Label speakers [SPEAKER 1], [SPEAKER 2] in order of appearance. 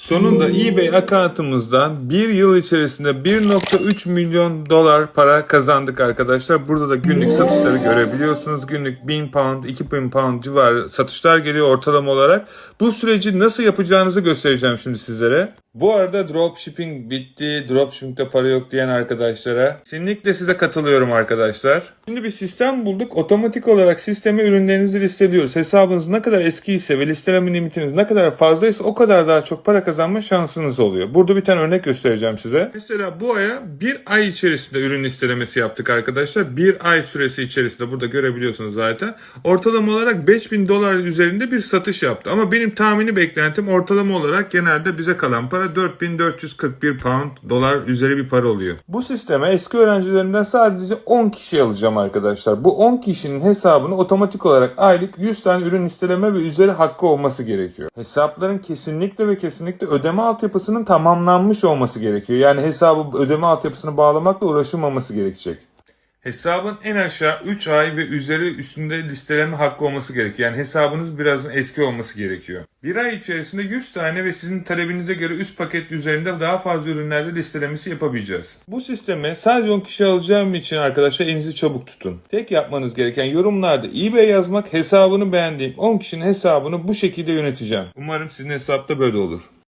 [SPEAKER 1] Sonunda eBay account'ımızdan bir yıl içerisinde 1.3 milyon dolar para kazandık arkadaşlar. Burada da günlük satışları görebiliyorsunuz. Günlük 1000 pound, 2000 pound civarı satışlar geliyor ortalama olarak. Bu süreci nasıl yapacağınızı göstereceğim şimdi sizlere. Bu arada dropshipping bitti, dropshipping'de para yok diyen arkadaşlara kesinlikle size katılıyorum arkadaşlar. Şimdi bir sistem bulduk. Otomatik olarak sisteme ürünlerinizi listeliyoruz. Hesabınız ne kadar eskiyse ve listeleme limitiniz ne kadar fazlaysa o kadar daha çok para kazanma şansınız oluyor. Burada bir tane örnek göstereceğim size. Mesela bu aya bir ay içerisinde ürün listelemesi yaptık arkadaşlar. Bir ay süresi içerisinde burada görebiliyorsunuz zaten. Ortalama olarak 5000 dolar üzerinde bir satış yaptı. Ama benim tahmini beklentim ortalama olarak genelde bize kalan para 4441 pound dolar üzeri bir para oluyor. Bu sisteme eski öğrencilerimden sadece 10 kişi alacağım arkadaşlar. Bu 10 kişinin hesabını otomatik olarak aylık 100 tane ürün listeleme ve üzeri hakkı olması gerekiyor. Hesapların kesinlikle ve kesinlikle ödeme altyapısının tamamlanmış olması gerekiyor. Yani hesabı ödeme altyapısını bağlamakla uğraşılmaması gerekecek. Hesabın en aşağı 3 ay ve üzeri üstünde listeleme hakkı olması gerekiyor. Yani hesabınız biraz eski olması gerekiyor. Bir ay içerisinde 100 tane ve sizin talebinize göre üst paket üzerinde daha fazla ürünlerde listelemesi yapabileceğiz. Bu sisteme sadece 10 kişi alacağım için arkadaşlar elinizi çabuk tutun. Tek yapmanız gereken yorumlarda eBay yazmak, hesabını beğendiğim 10 kişinin hesabını bu şekilde yöneteceğim. Umarım sizin hesapta böyle olur.